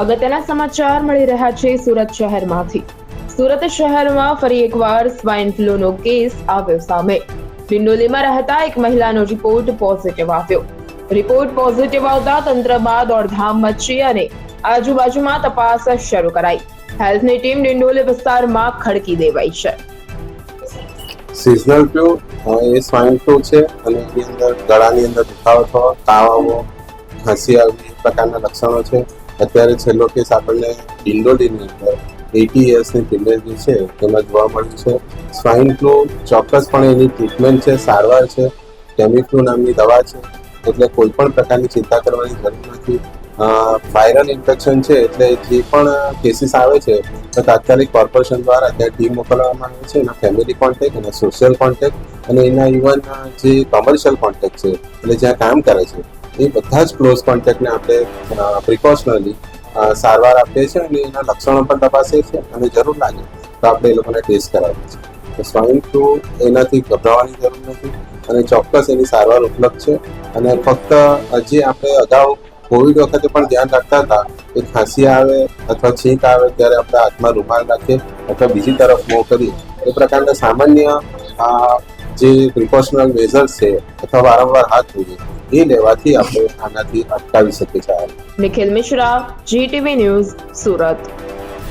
અગત્યના સમાચાર મળી રહ્યા છે સુરત શહેરમાંથી. સુરત શહેરમાં ફરી એકવાર સ્વાઇન ફ્લૂનો કેસ આવ્યો સામે. ડિંડોલીમાં રહેતા એક મહિલાનો રિપોર્ટ પોઝિટિવ આવ્યો. રિપોર્ટ પોઝિટિવ આવતા તંત્રમાં દોડધામ મચી અને આજુબાજુમાં તપાસ શરૂ કરાઈ. હેલ્થની ટીમ ડિંડોલી વિસ્તારમાં ખડકી દેવાઈ છે. સિઝનલ ફ્લૂ એ સ્વાઇન ફ્લૂ છે અને એની અંદર ગળાની અંદર દુખાવો થવો, તાવ આવવો ખાંસી આવવી પ્રકારના લક્ષણો છે. અત્યારે છેલ્લો કેસ આપણને ડિંડોલીની અંદર એટી યર્સની ફિમેલ છે, તેમાં જોવા મળ્યું છે. સ્વાઇન ફ્લુ ચોક્કસપણે એની ટ્રીટમેન્ટ છે, સારવાર છે ટેમીફ્લુ નામની દવા છે, એટલે કોઈ પણ પ્રકારની ચિંતા કરવાની જરૂર નથી. વાયરલ ઇન્ફેક્શન છે, એટલે જે પણ કેસીસ આવે છે, તો તાત્કાલિક કોર્પોરેશન દ્વારા ત્યાં ટીમ મોકલવામાં આવે છે, એના ફેમિલી કોન્ટેક્ટ એના સોશિયલ કોન્ટેક્ટ અને એના ઇવન જે કોમર્શિયલ કોન્ટેક્ટ છે, એટલે જ્યાં કામ કરે છે એ બધા જ ક્લોઝ કોન્ટેક્ટને આપણે પ્રિકોશનલી સારવાર આપીએ છીએ અને એના લક્ષણો પણ તપાસીએ છીએ અને જરૂર લાગે તો આપણે એ લોકોને ટેસ્ટ કરાવીએ છીએ. તો સ્વાઇન ફ્લૂ એનાથી ગભરાવાની જરૂર નથી અને ચોક્કસ એની સારવાર ઉપલબ્ધ છે અને ફક્ત જે આપણે અગાઉ કોવિડ વખતે પણ ધ્યાન રાખતા હતા કે ખાંસી આવે અથવા છીંક આવે ત્યારે આપણે હાથમાં રૂમાલ રાખીએ અથવા બીજી તરફ મોં કરીએ, એ પ્રકારના સામાન્ય જે પ્રિકોશનલ મેઝર્સ છે અથવા વારંવાર હાથ ધોઈએ એ લેવાથી આપણે આનાથી અટકાવી શકીએ છીએ. Nikhil Mishra GTV news Surat.